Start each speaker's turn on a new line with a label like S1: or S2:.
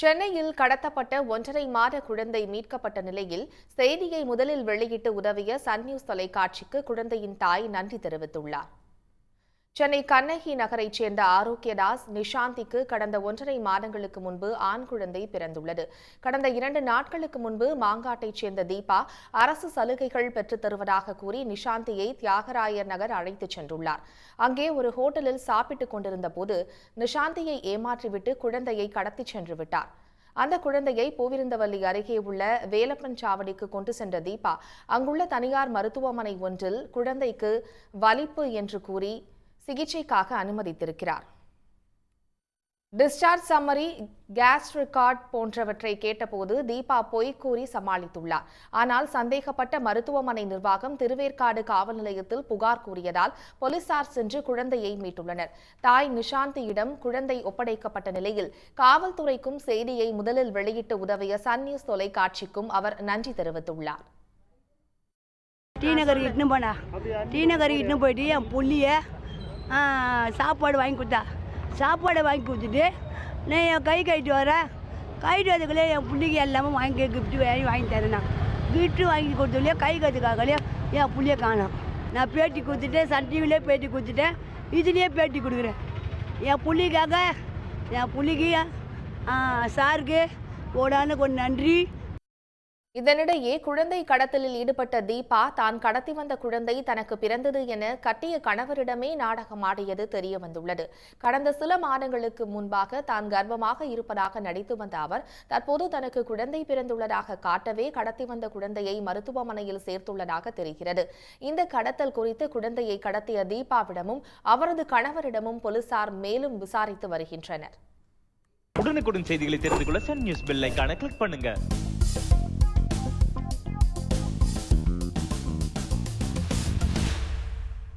S1: சென்னையில் கடத்தப்பட்ட ஒன்றரை மாத குழந்தை மீட்கப்பட்ட நிலையில் செய்தியை முதலில் வெளியிட்டு உதவிய சன் நியூஸ் தொலைக்காட்சிக்கு குழந்தையின் தாய் நன்றி தெரிவித்துள்ளார். சென்னை கண்ணகி நகரைச் சேர்ந்த ஆரோக்கியதாஸ் நிஷாந்திக்கு கடந்த ஒன்றரை மாதங்களுக்கு முன்பு ஆண் குழந்தை பிறந்துள்ளது. கடந்த இரண்டு நாட்களுக்கு முன்பு மாங்காட்டைச் சேர்ந்த தீபா அரசு சலுகைகள் பெற்றுத் தருவதாக கூறி நிஷாந்தியை தியாகராயர் நகர் அழைத்துச் சென்றுள்ளார். அங்கே ஒரு ஹோட்டலில் சாப்பிட்டுக் கொண்டிருந்த போது நிஷாந்தியை ஏமாற்றிவிட்டு குழந்தையை கடத்திச் சென்று விட்டார். அந்த குழந்தையை பூவிருந்தவல்லி அருகே உள்ள வேலப்பன் சாவடிக்கு கொண்டு சென்ற தீபா அங்குள்ள தனியார் மருத்துவமனை ஒன்றில் குழந்தைக்கு வலிப்பு என்று கூறி சிகிச்சைக்காக அனுமதித்திருக்கிறார். டிஸ்சார்ஜ் சம்மரி கேஸ் ரெக்கார்ட் போன்றவற்றை கேட்டபோது தீபா பொய் கூறி சமாளித்துள்ளார். ஆனால் சந்தேகப்பட்ட மருத்துவமனை நிர்வாகம் திருவேற்காடு காவல் நிலையத்தில் புகார் கூறியதால் போலீசார் சென்று குழந்தையை மீட்டுள்ளனர். தாய் நிஷாந்தியிடம் குழந்தை ஒப்படைக்கப்பட்ட நிலையில் காவல்துறைக்கும் செய்தியை முதலில் வெளியிட்டு உதவிய சன் நியூஸ் தொலைக்காட்சிக்கும் அவர் நன்றி தெரிவித்துள்ளார்.
S2: டி நகர் இட்டுன்னு போனா டி நகர் இட்டுன்னு போயிட்டு என் புள்ளிய சாப்பாடு வாங்கி கொடுத்தா. சாப்பாடை வாங்கி கொடுத்துட்டு நான் என் கை கழிட்டு வரேன். கழிட்டு வரதுக்குள்ளே என் பிள்ளைக்கு எல்லாமே வாங்கி கிஃப்ட் வாங்கி வாங்கி தரேன் கிஃப்ட்டு வாங்கி கொடுத்ததுலேயே கை கற்றுக்காகலையே என் புள்ளிய காணோம். நான் பேட்டி கொடுத்துட்டேன் சன் டிவிலே பேட்டி கொடுத்துட்டேன். இதுலேயே பேட்டி கொடுக்குறேன். என் பிள்ளைக்காக என் புள்ளிக்கு சாருக்கு ஓடான கொஞ்சம் நன்றி.
S1: இதனிடையே குழந்தை கடத்தலில் ஈடுபட்ட தீபா தான் கடத்தி வந்த குழந்தை தனக்கு பிறந்தது என கட்டிய கணவரிடமே நாடகம் ஆடியது தெரிய வந்துள்ளது. கடந்த சில மாதங்களுக்கு முன்பாக தான் கர்ப்பமாக இருப்பதாக நடித்து வந்த அவர் தற்போது தனக்கு குழந்தை பிறந்துள்ளதாக காட்டவே கடத்தி வந்த குழந்தையை மருத்துவமனையில் சேர்த்துள்ளதாக தெரிகிறது. இந்த கடத்தல் குறித்து குழந்தையை கடத்திய தீபாவிடமும் அவரது கணவரிடமும் போலீசார் மேலும் விசாரித்து வருகின்றனர்.
S3: உடனுக்குடன் செய்திகளை தெரிந்து கொள்ள சன் நியூஸ் பெல் கிளிக் பண்ணுங்க.